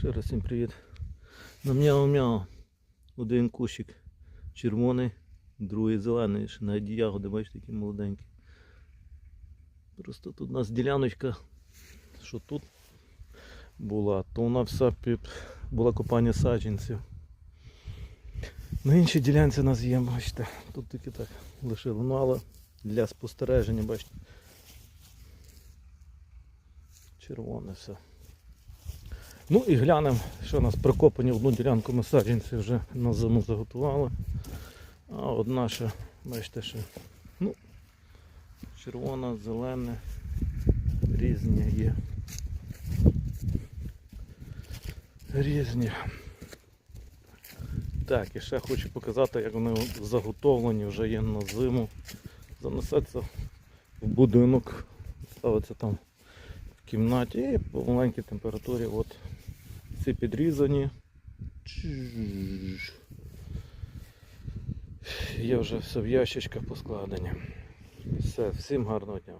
Ще раз всім привіт. На мяу-мяу. Один кущик червоний, другий зелений, ще навіть ягоди, бачите, які молоденькі. Просто тут у нас діляночка, що тут була, то вона вся під була копання саджанців. На іншій ділянці у нас є, бачите, тут тільки так лишили. Ну але для спостереження, бачите. Червоне все. Ну і глянемо, що у нас прикопані одну ділянку ми саджанці вже на зиму заготували. А одна ще, бачите, ще, ну, червона, зелена, різні є. Різні. Так, і ще хочу показати, як вони заготовлені вже є на зиму. Занесеться в будинок, ставиться там в кімнаті і по маленькій температурі от ці підрізані. Є вже все в ящичках поскладені. Все, всім гарного дня.